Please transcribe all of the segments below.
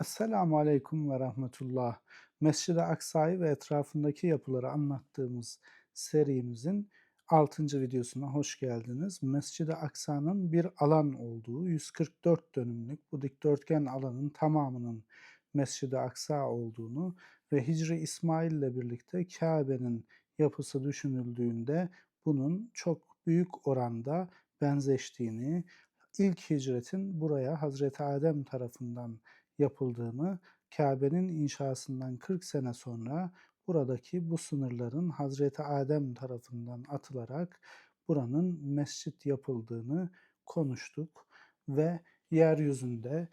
Esselamu Aleyküm ve Rahmetullah. Mescid-i Aksa'yı ve etrafındaki yapıları anlattığımız serimizin 6. videosuna hoş geldiniz. Mescid-i Aksa'nın bir alan olduğu 144 dönümlük bu dikdörtgen alanın tamamının Mescid-i Aksa olduğunu ve Hicri İsmail ile birlikte Kabe'nin yapısı düşünüldüğünde bunun çok büyük oranda benzeştiğini, ilk hicretin buraya Hazreti Adem tarafından yapıldığını, Kabe'nin inşasından 40 sene sonra buradaki bu sınırların Hazreti Adem tarafından atılarak buranın mescit yapıldığını konuştuk ve yeryüzünde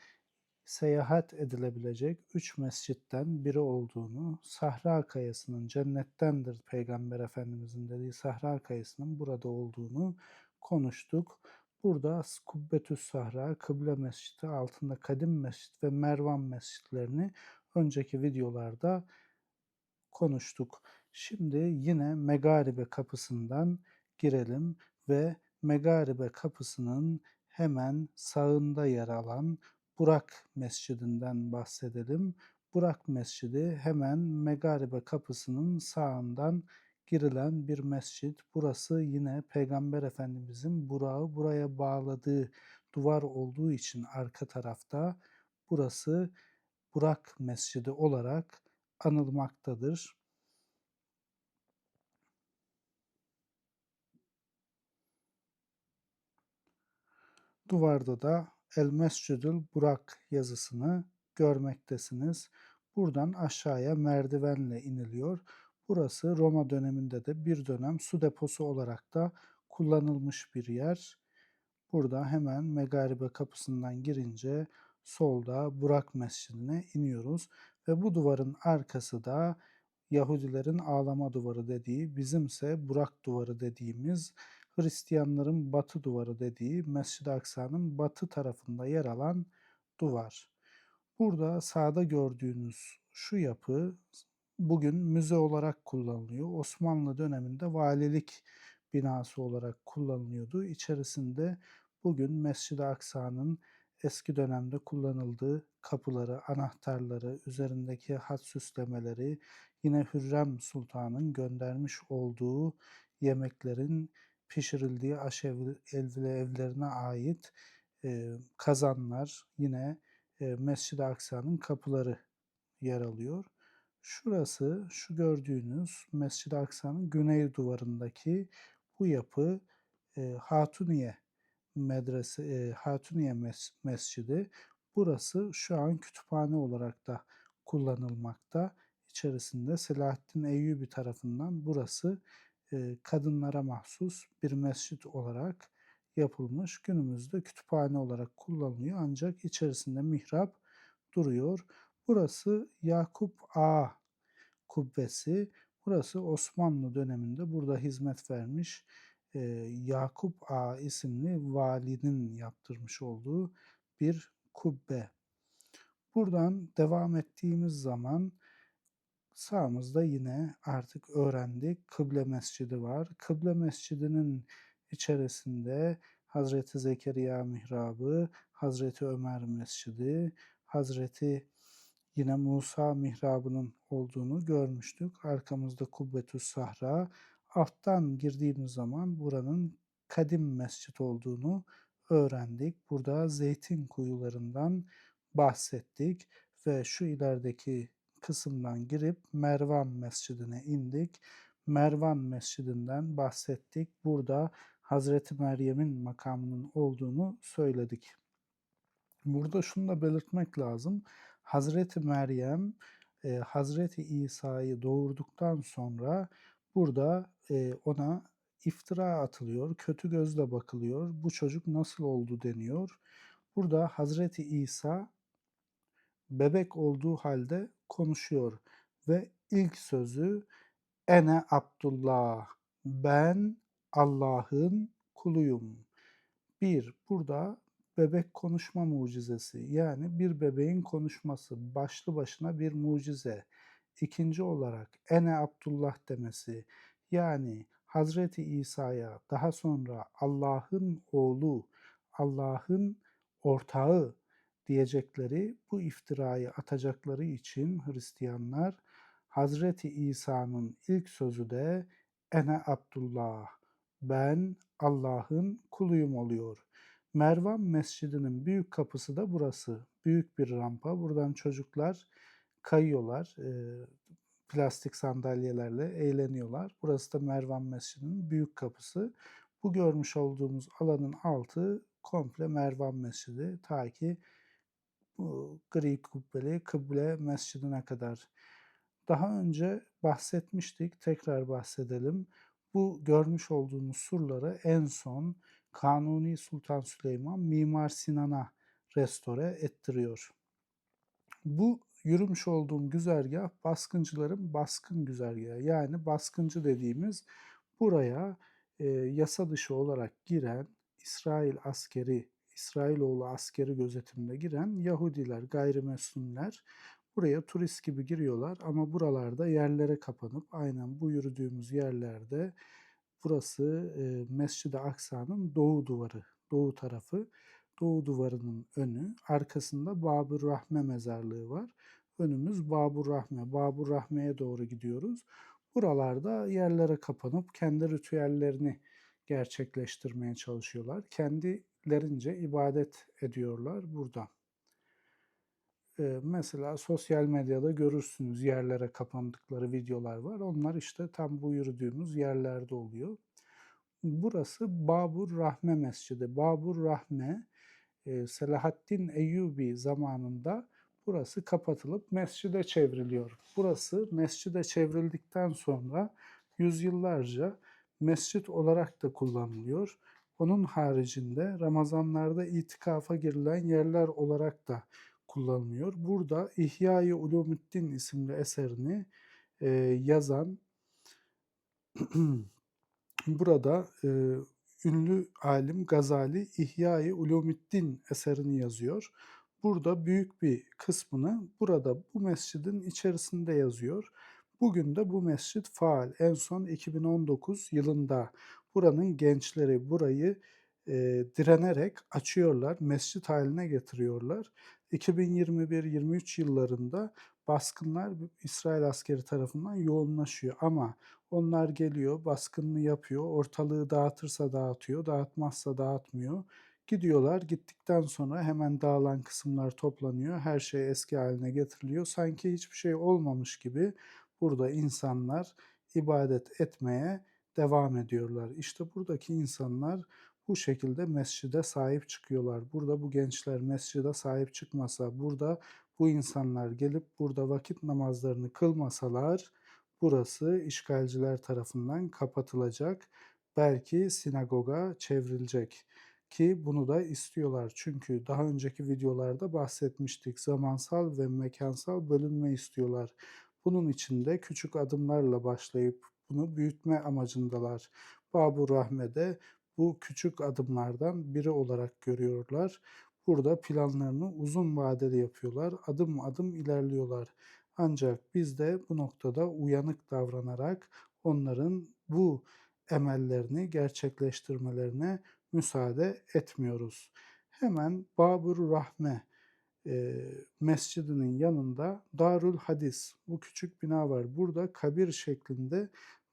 seyahat edilebilecek üç mescitten biri olduğunu, Sahra Kayası'nın cennettendir Peygamber Efendimizin dediği Sahra Kayası'nın burada olduğunu konuştuk. Burada Kubbetüs Sahra, Kıble Mescidi, altında Kadim Mescid ve Mervan Mescidlerini önceki videolarda konuştuk. Şimdi yine Megaribe kapısından girelim ve Megaribe kapısının hemen sağında yer alan Burak Mescidinden bahsedelim. Burak Mescidi hemen Megaribe kapısının sağından girilen bir mescit. Burası yine Peygamber Efendimizin Burak'ı buraya bağladığı duvar olduğu için arka tarafta burası Burak Mescidi olarak anılmaktadır. Duvarda da El Mescidül Burak yazısını görmektesiniz. Buradan aşağıya merdivenle iniliyor. Burası Roma döneminde de bir dönem su deposu olarak da kullanılmış bir yer. Burada hemen Megaribe kapısından girince solda Burak Mescidi'ne iniyoruz ve bu duvarın arkası da Yahudilerin ağlama duvarı dediği, bizimse Burak duvarı dediğimiz, Hristiyanların batı duvarı dediği Mescid-i Aksa'nın batı tarafında yer alan duvar. Burada sağda gördüğünüz şu yapı bugün müze olarak kullanılıyor. Osmanlı döneminde valilik binası olarak kullanılıyordu. İçerisinde bugün Mescid-i Aksa'nın eski dönemde kullanıldığı kapıları, anahtarları, üzerindeki hat süslemeleri, yine Hürrem Sultan'ın göndermiş olduğu yemeklerin pişirildiği aşev evlerine ait e, kazanlar, yine e, Mescid-i Aksa'nın kapıları yer alıyor. Şurası, şu gördüğünüz Mescid-i Aksa'nın güney duvarındaki bu yapı e, Hatuniye Medrese, e, Hatuniye Mes Mescidi. Burası şu an kütüphane olarak da kullanılmakta. İçerisinde Selahaddin Eyyubi tarafından burası e, kadınlara mahsus bir mescit olarak yapılmış. Günümüzde kütüphane olarak kullanılıyor ancak içerisinde mihrap duruyor. Burası Yakup A kubbesi. Burası Osmanlı döneminde burada hizmet vermiş e, Yakup A isimli valinin yaptırmış olduğu bir kubbe. Buradan devam ettiğimiz zaman sağımızda yine artık öğrendik Kıble Mescidi var. Kıble Mescidi'nin içerisinde Hazreti Zekeriya mihrabı, Hazreti Ömer Mescidi, Hazreti yine Musa mihrabının olduğunu görmüştük. Arkamızda Kubbetüs Sahra. Alttan girdiğimiz zaman buranın kadim mescit olduğunu öğrendik. Burada zeytin kuyularından bahsettik ve şu ilerideki kısımdan girip Mervan Mescidine indik. Mervan Mescidinden bahsettik. Burada Hazreti Meryem'in makamının olduğunu söyledik. Burada şunu da belirtmek lazım. Hazreti Meryem e, Hazreti İsa'yı doğurduktan sonra burada e, ona iftira atılıyor, kötü gözle bakılıyor. Bu çocuk nasıl oldu deniyor. Burada Hazreti İsa bebek olduğu halde konuşuyor ve ilk sözü ene Abdullah ben Allah'ın kuluyum. Bir, burada bebek konuşma mucizesi yani bir bebeğin konuşması başlı başına bir mucize. İkinci olarak ene Abdullah demesi yani Hazreti İsa'ya daha sonra Allah'ın oğlu, Allah'ın ortağı diyecekleri bu iftirayı atacakları için Hristiyanlar Hazreti İsa'nın ilk sözü de ene Abdullah ben Allah'ın kuluyum oluyor. Mervan Mescidi'nin büyük kapısı da burası. Büyük bir rampa. Buradan çocuklar kayıyorlar. E, plastik sandalyelerle eğleniyorlar. Burası da Mervan Mescidi'nin büyük kapısı. Bu görmüş olduğumuz alanın altı komple Mervan Mescidi. Ta ki bu gri kubbeli Kıble Mescidine kadar. Daha önce bahsetmiştik, tekrar bahsedelim. Bu görmüş olduğunuz surları en son Kanuni Sultan Süleyman Mimar Sinan'a restore ettiriyor. Bu yürümüş olduğum güzergah baskıncıların baskın güzergahı. Yani baskıncı dediğimiz buraya e, yasa dışı olarak giren İsrail askeri, İsrailoğlu askeri gözetiminde giren Yahudiler, gayrimüslimler buraya turist gibi giriyorlar ama buralarda yerlere kapanıp aynen bu yürüdüğümüz yerlerde burası e, Mescid-i Aksa'nın doğu duvarı, doğu tarafı. Doğu duvarının önü, arkasında Babur Rahme mezarlığı var. Önümüz Babur Rahme. Babur Rahme'ye doğru gidiyoruz. Buralarda yerlere kapanıp kendi ritüellerini gerçekleştirmeye çalışıyorlar. Kendilerince ibadet ediyorlar burada. Mesela sosyal medyada görürsünüz yerlere kapandıkları videolar var. Onlar işte tam bu yürüdüğümüz yerlerde oluyor. Burası Babur Rahme Mescidi. Babur Rahme Selahaddin Eyyubi zamanında burası kapatılıp mescide çevriliyor. Burası mescide çevrildikten sonra yüzyıllarca mescit olarak da kullanılıyor. Onun haricinde Ramazanlarda itikafa girilen yerler olarak da kullanılıyor. Burada İhya-i Ulumuddin isimli eserini e, yazan burada e, ünlü alim Gazali İhya-i Ulumuddin eserini yazıyor. Burada büyük bir kısmını burada bu mescidin içerisinde yazıyor. Bugün de bu mescit faal. En son 2019 yılında buranın gençleri burayı e, direnerek açıyorlar, mescit haline getiriyorlar. 2021-23 yıllarında baskınlar İsrail askeri tarafından yoğunlaşıyor ama onlar geliyor, baskınını yapıyor, ortalığı dağıtırsa dağıtıyor, dağıtmazsa dağıtmıyor. Gidiyorlar, gittikten sonra hemen dağılan kısımlar toplanıyor, her şey eski haline getiriliyor. Sanki hiçbir şey olmamış gibi burada insanlar ibadet etmeye devam ediyorlar. İşte buradaki insanlar bu şekilde mescide sahip çıkıyorlar. Burada bu gençler mescide sahip çıkmasa, burada bu insanlar gelip burada vakit namazlarını kılmasalar burası işgalciler tarafından kapatılacak. Belki sinagoga çevrilecek ki bunu da istiyorlar. Çünkü daha önceki videolarda bahsetmiştik. Zamansal ve mekansal bölünme istiyorlar. Bunun için de küçük adımlarla başlayıp bunu büyütme amacındalar. Babur Rahme'de bu küçük adımlardan biri olarak görüyorlar. Burada planlarını uzun vadeli yapıyorlar. Adım adım ilerliyorlar. Ancak biz de bu noktada uyanık davranarak onların bu emellerini gerçekleştirmelerine müsaade etmiyoruz. Hemen Babur Rahme e, mescidinin yanında Darül Hadis bu küçük bina var. Burada kabir şeklinde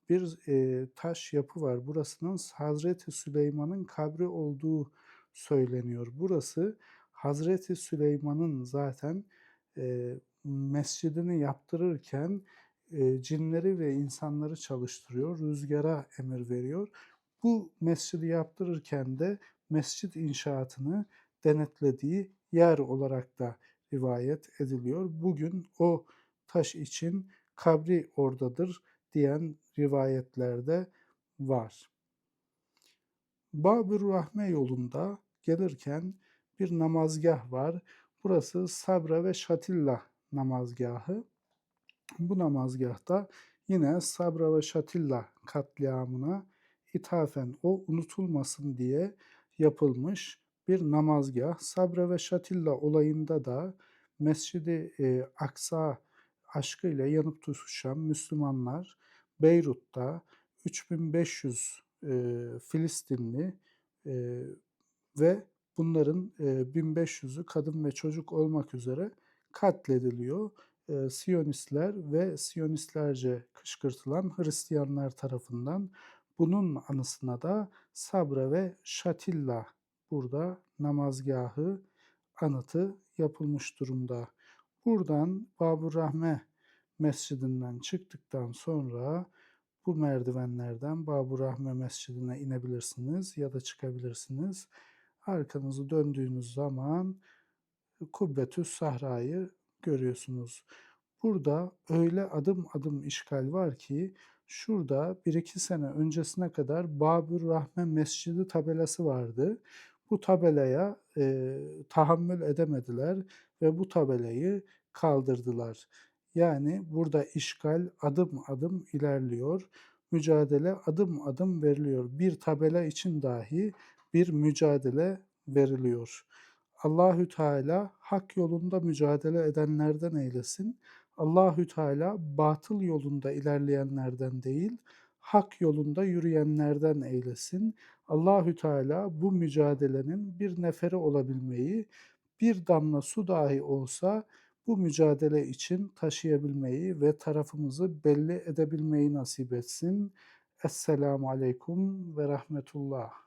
bir e, taş yapı var. Burasının Hazreti Süleyman'ın kabri olduğu söyleniyor. Burası Hazreti Süleyman'ın zaten e, mescidini yaptırırken e, cinleri ve insanları çalıştırıyor, rüzgara emir veriyor. Bu mescidi yaptırırken de mescit inşaatını denetlediği yer olarak da rivayet ediliyor. Bugün o taş için kabri oradadır diyen rivayetlerde var. Babür Rahme yolunda gelirken bir namazgah var. Burası Sabra ve Şatilla namazgahı. Bu namazgahta yine Sabra ve Şatilla katliamına ithafen o unutulmasın diye yapılmış bir namazgah. Sabra ve Şatilla olayında da Mescidi e, Aksa aşkıyla yanıp tutuşan Müslümanlar Beyrut'ta 3500 e, Filistinli e, ve Bunların, eee, 1500'ü kadın ve çocuk olmak üzere katlediliyor. Eee, Siyonistler ve Siyonistlerce kışkırtılan Hristiyanlar tarafından. Bunun anısına da Sabra ve Şatilla burada namazgâhı, anıtı yapılmış durumda. Buradan Babur-Rahme Mescidi'nden çıktıktan sonra bu merdivenlerden Babur-Rahme Mescidi'ne inebilirsiniz ya da çıkabilirsiniz. Arkanızı döndüğünüz zaman Kubbetüs Sahra'yı görüyorsunuz. Burada öyle adım adım işgal var ki şurada 1-2 sene öncesine kadar Babur-Rahme Mescidi tabelası vardı. Bu tabelaya, eee, tahammül edemediler ve bu tabelayı kaldırdılar. Yani burada işgal adım adım ilerliyor. Mücadele adım adım veriliyor. Bir tabela için dahi bir mücadele veriliyor. Allahü Teala hak yolunda mücadele edenlerden eylesin. Allahü Teala batıl yolunda ilerleyenlerden değil, hak yolunda yürüyenlerden eylesin. Allahü Teala bu mücadelenin bir neferi olabilmeyi, bir damla su dahi olsa bu mücadele için taşıyabilmeyi ve tarafımızı belli edebilmeyi nasip etsin. Esselamu aleyküm ve rahmetullah.